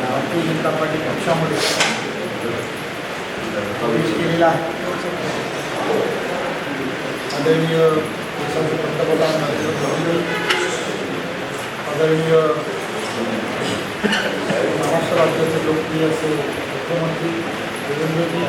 Bharatiya Janata party पक्षामध्ये प्रवेश केलेला आहे. आदरणीय देशाचे पंतप्रधान नरेंद्र मोदी आदरणीय महाराष्ट्र राज्याचे लोकप्रिय असे मुख्यमंत्री देवेंद्रजी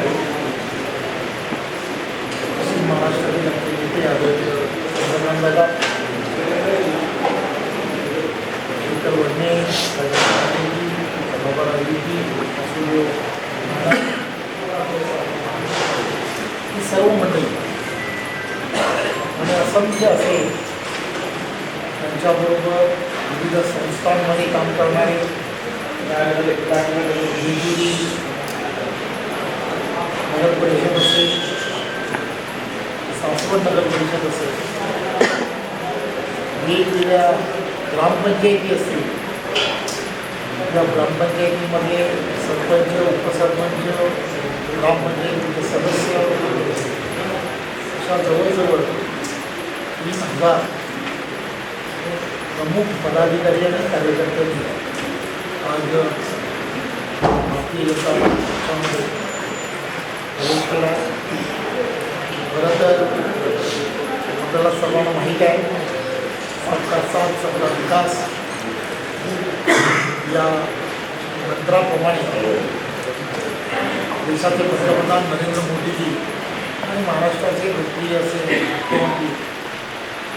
नगर परिषद नगर परिषद असेल वेगवेगळ्या ग्रामपंचायती असतील त्या ग्रामपंचायतीमध्ये सरपंच उपसरपंच ग्रामपंचायतीचे सदस्य अशा जवळजवळ हज़ार प्रमुख पदाधिकारी आणि कार्यकर्त्यांनी आज भारतीय जनता पक्षामध्ये प्रवेश केला खरं तर आपल्याला सर्वांना माहीत आहे सबका साथ सबका विकास या मंत्राप्रमाणे देशाचे पंतप्रधान नरेंद्र मोदीजी आणि महाराष्ट्राचे लोकप्रिय असे मुख्यमंत्री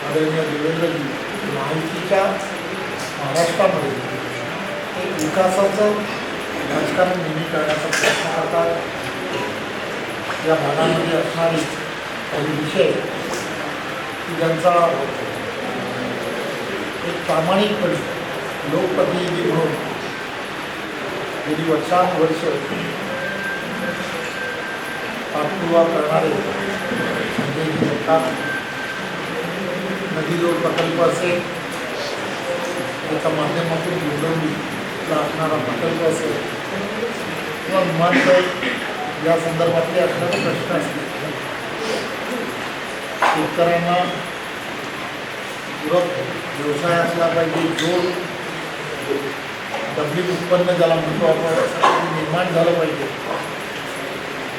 आदरणीय देवेंद्रजी माहितीच्या महाराष्ट्रामध्ये एक विकासाचं राजकारण नेहमी करण्याचा प्रयत्न करतात. या भागामध्ये असणारी काही विषय की ज्यांचा एक प्रामाणिकपणे लोकप्रतिनिधी म्हणून गेली वर्षानुवर्ष पाठपुरावा करणारे संजय जगताप नदी जोड प्रकल्प असेल त्याच्या माध्यमातून निवडणूक असणारा प्रकल्प असेल किंवा विमानतळ या संदर्भातले असणारे प्रश्न असतील. शेतकऱ्यांना पूरक व्यवसाय असला पाहिजे जो डबलीत उत्पन्न ज्याला म्हणतो आपण निर्माण झालं पाहिजे.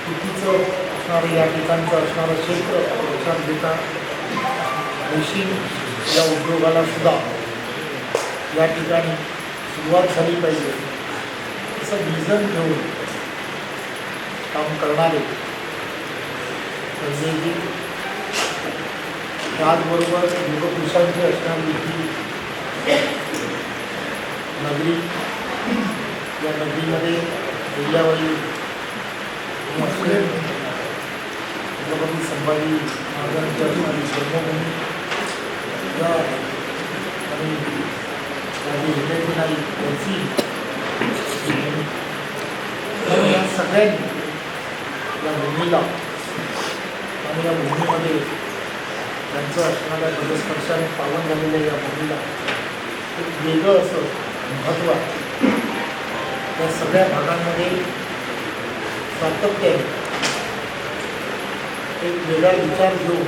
चुकीचं असणारं या ठिकाणचं असणारं क्षेत्र लक्षात घेता रेशीम या उद्योगाला सुद्धा या ठिकाणी सुरुवात झाली पाहिजे. असं विजन घेऊन काम करणारे म्हणजे संजयजी त्याचबरोबर युगपुरुषांची असणारी ही नगरी या नगरीमध्ये अहिल्याबाई छत्रपती संभाजी महाराजांची असणारी जन्मभूमी. या आणि सगळ्यांनी या भूमीला आणि या भूमीमध्ये त्यांचं असणाऱ्या पदस्पर्शाने पावन झालेल्या या भूमीला एक वेगळं असं महत्त्व आहे या सगळ्या भागांमध्ये सातत्याने एक वेगळा विचार घेऊन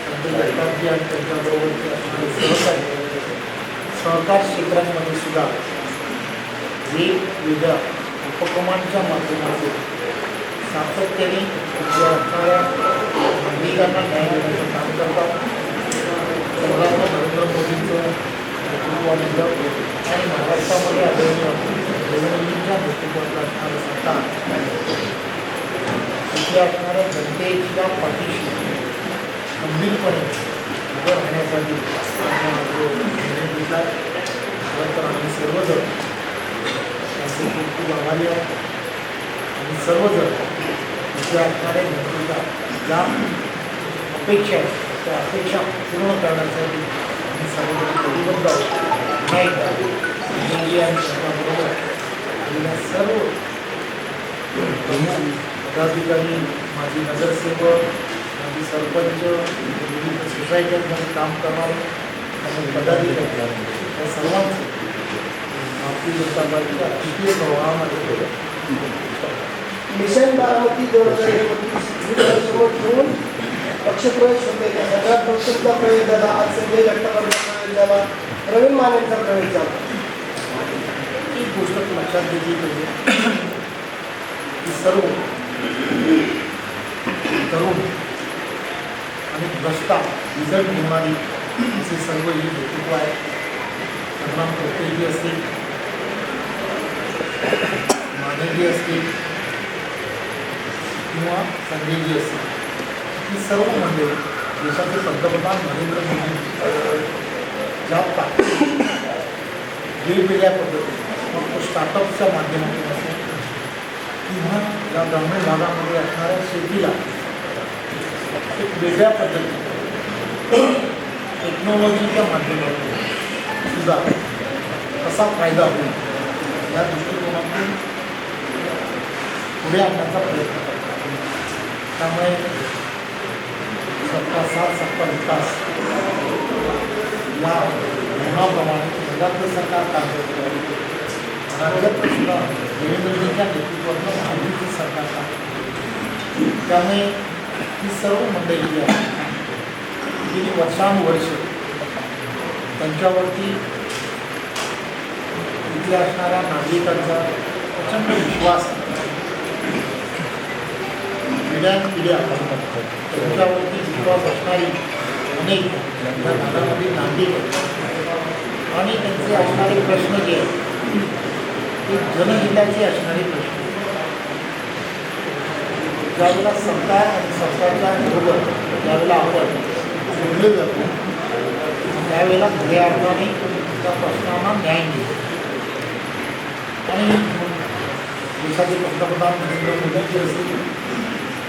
संजय जगतापजी आणि त्यांच्याबरोबरचे असणारे सहकारी सहकार क्षेत्रांमध्ये सुद्धा वेगवेगळ्या उपक्रमांच्या माध्यमातून सातत्याने असणाऱ्या नागरिकांना न्याय देण्याचं काम करतात. पंतप्रधान नरेंद्र मोदींचं नेतृत्वानंद आणि महाराष्ट्रामध्ये आदरणीय देवेंद्रजींच्या नेतृत्वातलं असणारं सरकार तिथे असणाऱ्या जनतेच्या पाठीशी गंभीरपणे उभं राहण्यासाठी आपण नंतर आम्ही सर्वजण त्याचे खूप खूप आभारी आहोत. आणि सर्वजण तिथे असणाऱ्या जनतेच्या ज्या अपेक्षा आहेत त्या अपेक्षा पूर्ण करण्यासाठी आम्ही सर्वजण कटिबद्ध आहोत. पुन्हा एकदा आणि त्यांच्याबरोबर गेल्या सर्व पदाधिकारी माजी नगरसेवक माजी सरपंच विविध सोसायट्यांमध्ये काम करणारे आणि पदाधिकारी या सर्वांचं भारतीय जनता पार्टीच्या राजकीय प्रवाहामध्ये केलं मिशन बारावती दोन हजार एकोणतीस घेऊन पक्षप्रवेश होते. त्या सगळ्यात पक्षांचा प्रवेश झाला आज संजय जगतापांचा प्रवेश झाला प्रवीण मानेंचा प्रवेश झाला. एक गोष्ट लक्षात घेतली पाहिजे. की सर्व तरुण आणि भ्रष्टा रिझल्ट घेणारी असे सर्व ही नेतृत्व आहे. संग्राम कोटेजी असतील मानेजी असतील किंवा संजयजी असतील ही सर्व मंडळी देशाचे पंतप्रधान नरेंद्र मोदी ज्या वेगवेगळ्या पद्धतीने मग तो स्टार्टअपच्या माध्यमातून असेल किंवा या ग्रामीण भागामध्ये असणाऱ्या शेतीला एक वेगळ्या पद्धतीने टेक्नॉलॉजीच्या माध्यमातून सुद्धा कसा फायदा होईल या दृष्टिकोनातून पुढे आणण्याचा प्रयत्न करतात. त्यामुळे सत्ता सात सत्ता विकास या धोरणाप्रमाणे केंद्रातलं सरकार कार्य करतं आहे. राज्यात सुद्धा देवेंद्रजींच्या नेतृत्वातलं महायुती सरकार काम त्यामुळे ही सर्व मंडळी जी आहे गेली वर्षानुवर्ष. त्यांच्यावरती इथे असणाऱ्या नागरिकांचा प्रचंड विश्वास आहे. पिढ्यानपिढ्या त्यांच्यावरती विश्वास असणारी अनेक या भागामध्ये नागरिक आणि त्यांचे असणारे प्रश्न जे आहेत ते जनहिताचे असणारे प्रश्न ज्यावेळेला सरकार आणि सरकारच्या बरोबर ज्यावेळेला आपण जोडले जातो? त्यावेळेला खऱ्या अर्थाने त्या प्रश्नांना न्याय मिळतो आणि देशाचे पंतप्रधान नरेंद्र मोदीजी असतील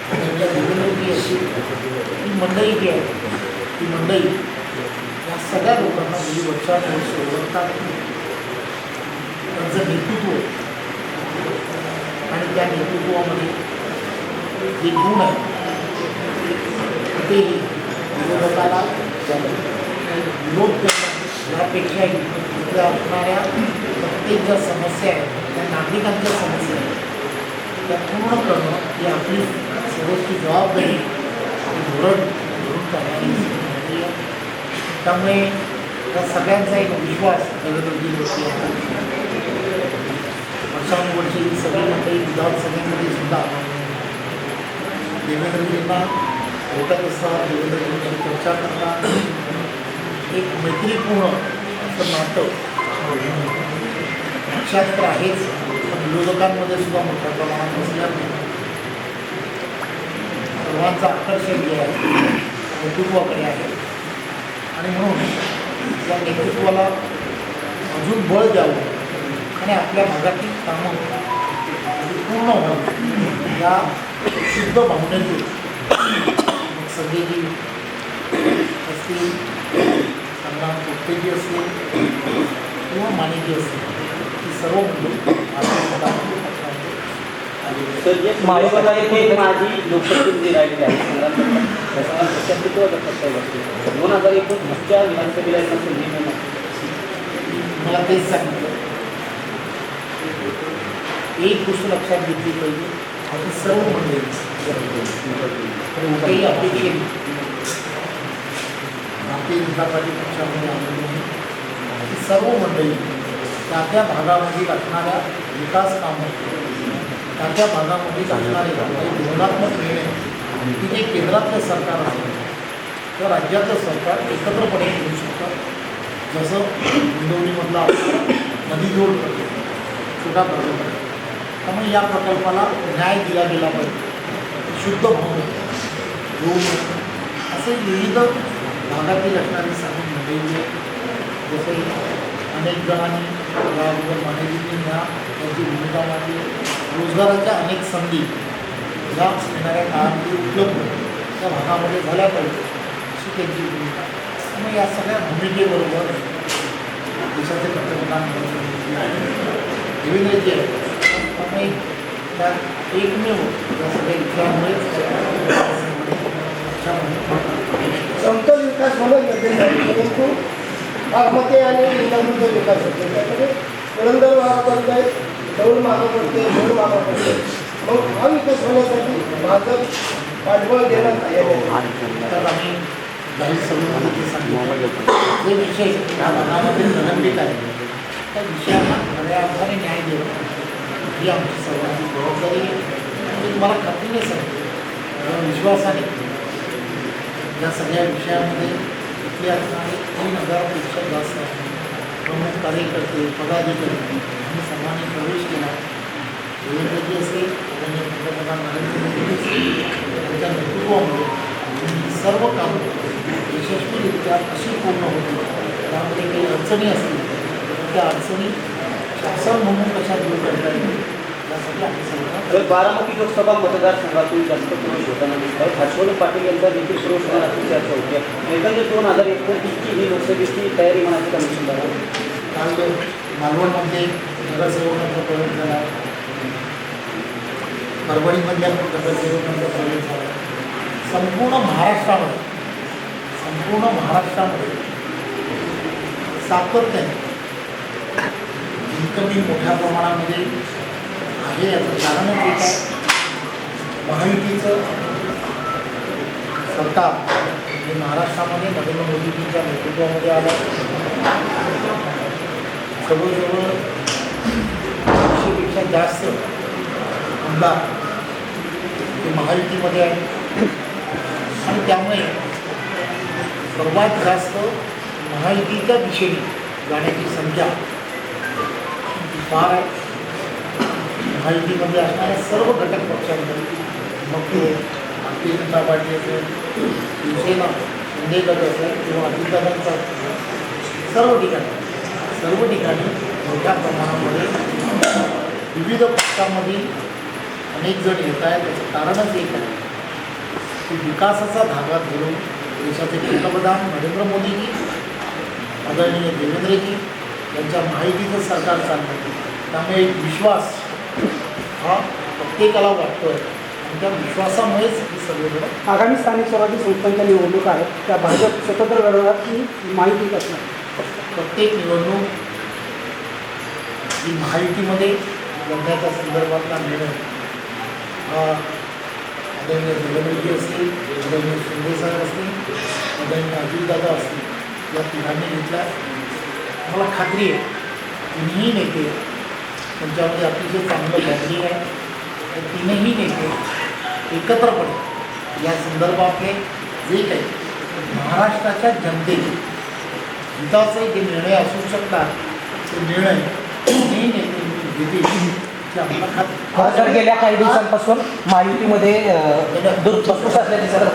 त्यांच्या देवेंद्रजी असतील ही मंडळी जी आहे ती मंडळी या सगळ्या लोकांना गेली वर्षानुवर्ष ओळखतात त्यांचं नेतृत्व आणि त्या नेतृत्वामध्ये जे गुण आहे ते विरोधकाला विरोध करणं यापेक्षाही असणाऱ्या प्रत्येक ज्या समस्या आहेत त्या नागरिकांच्या समस्या आहेत त्या पूर्ण करणं ही आपली सर्वोच्च जबाबदारी आणि धोरण धरून करणारी त्यामुळे त्या सगळ्यांचा एक विश्वास देवेंद्रजीवरती आहे वर्षानुवर्षी ही सगळी मंडळी विधानसभेमध्ये सुद्धा देवेंद्रजींना भेटत असतात देवेंद्रजींची चर्चा करता एक मैत्रीपूर्ण असं नाटक पक्षात तर आहेच पण विरोधकांमध्ये सुद्धा मोठ्या प्रमाणात असल्याने सर्वांचं आकर्षण जे आहे नेतृत्वाकडे आहे. आणि म्हणून त्या नेतृत्वाला अजून बळ द्यावं आणि आपल्या भागातील कामं पूर्ण व्हावी या शुद्ध भावनेतून मग संजयजी असतील संग्राम कोट्टेजी असतील किंवा मानेजी असतील ही सर्व मंडळी भारतीय जनता पक्षामध्ये आलेली आहेत. तर जे माळेगावला एक माझी लोकप्रतिनिधी राहिलेली आहे संग्राम पक्षात किती वाजता पक्ष बसते दोन हजार एकोण मागच्या विधानसभेला एकदा संधी मिळणार मला तेच सांगितलं एक गोष्ट लक्षात घेतली पाहिजे आपण सर्व मंडळी कोणत्याही अपेक्षेने भारतीय जनता पार्टी पक्षामध्ये आलेली सर्व मंडळी त्या त्या भागामध्ये असणाऱ्या विकास कामं त्या त्या भागामध्ये असणारे काही धोरणात्मक निर्णय की जे केंद्रातलं सरकार आहे किंवा राज्यातलं सरकार एकत्रपणे घेऊ शकतात जसं हिंदवणीमधला नदीजोड प्रकल्प छोटा प्रकल्प त्यामुळे या प्रकल्पाला न्याय दिला गेला पाहिजे शुद्ध भावना घेऊन असे विविध भागातील असणारे साधन म्हणजे मंडळी आहेत. जसे अनेक जणांनी या अगोदर मानेजींनी ह्या त्यांची भूमिका मांडली रोजगाराच्या अनेक संधी या येणाऱ्या काळामध्ये उपलब्ध त्या भागामध्ये झाल्या पाहिजे अशी त्यांची भूमिका आहे. त्यामुळे या सगळ्या भूमिकेबरोबर देशाचे पंतप्रधान देवेंद्रजी आहेत त्यामुळे त्या एकमेव समतोल विकास आहे परंतु बागमती आणि इंदापूरचा विकास होतो. त्यामध्ये पुरंदर मागं पडत आहे दौड मागं पडते धोड मागं पडते मग हा विकास होण्यासाठी भाजप पाठबळ देणं तयार आहे. तर आम्ही जाहीर सभेमध्ये ते सांगितलं. जे विषय या भागामध्ये प्रलंबित आहे. त्या विषयांना खऱ्या अर्थाने न्याय देणं ही आमची सर्वांची जबाबदारी आहे आणि तुम्हाला खात्रीने सांगते कारण विश्वासाने या सगळ्या विषयामध्ये इथले असणारे तीन हजारपेक्षा जास्त प्रमुख कार्यकर्ते पदाधिकारी यांनी सर्वांनी प्रवेश केला. देवेंद्रजी असेल आदरणीय पंतप्रधान नरेंद्र मोदी असेल त्यांच्या नेतृत्वामध्ये ही सर्व कामं यशस्वीरित्या अशी पूर्ण होती त्यामध्ये काही अडचणी असतील त्या अडचणी शासन म्हणून कशा दूर करता येईल यासाठी आम्ही तर बारामती लोकसभा मतदारसंघातून जास्त पुरुष होताना दिसत आहे हर्षवर्धन पाटील यांचा देखील प्रवेश होण्याची चर्चा होती. एकंदर दोन हजार एकोणतीसची ही लोकसभेची तयारी म्हणायची कमिशन झाला काल मालवणमध्ये नगरसेवकांचा प्रवेश झाला. परभणीमधल्या नगरसेवकांचा प्रवेश झाला. संपूर्ण महाराष्ट्रामध्ये संपूर्ण महाराष्ट्रामध्ये सातत्याने इन्कमिंग मोठ्या प्रमाणामध्ये आहे याचं कारणच एक आहे. महायुतीचं सरकार हे महाराष्ट्रामध्ये नरेंद्र मोदीजींच्या नेतृत्वामध्ये आलं. जवळजवळ एकशेपेक्षा जास्त आमदार हे महायुतीमध्ये आहे आणि त्यामुळे सर्वात जास्त महायुतीच्या दिशेने जाण्याची संख्या फार आहे. असणाऱ्या सर्व घटक पक्षांमध्ये मग ते भारतीय जनता पार्टी असेल शिवसेना शिंदे गट असेल किंवा अजितदादांचा सर्व ठिकाणी सर्व ठिकाणी मोठ्या प्रमाणामध्ये विविध पक्षांमधील अनेक जण येत आहेत. त्याचं कारणच एक आहे की विकासाचा धागा धरून देशाचे पंतप्रधान नरेंद्र मोदीजी आदरणीय देवेंद्रजी यांच्या माहितीचं सरकार चालणार त्यामुळे एक विश्वास हा प्रत्येकाला वाटतोय. आणि त्या विश्वासामुळेच ही सगळीकडे आगामी स्थानिक स्वराज्य संस्थांच्या निवडणुका आहेत. त्या भाजप स्वतंत्र लढवणार की माहिती असणार. प्रत्येक निवडणूक ही महायुतीमध्ये लढण्याच्या संदर्भातला निर्णय. हा आदरणीय देवेंद्रजी असतील आदरणीय शिंदेसाहेब असतील आदरणीय अजितदादा असतील या तिघांनी घेतला मला खात्री आहे तिन्ही नेते त्यांच्यामध्ये अतिशय चांगलं बॉन्डिंग आहे. तीनही नेते एकत्रपणे या संदर्भातले जे काही महाराष्ट्राच्या जनतेचे हिताचे जे निर्णय असू शकतात ते निर्णय तीनही नेते घेतील आम्हाला खात्री. तर गेल्या काही दिवसांपासून महायुतीमध्ये अ, दूध फसफूस असल्याचे सगळं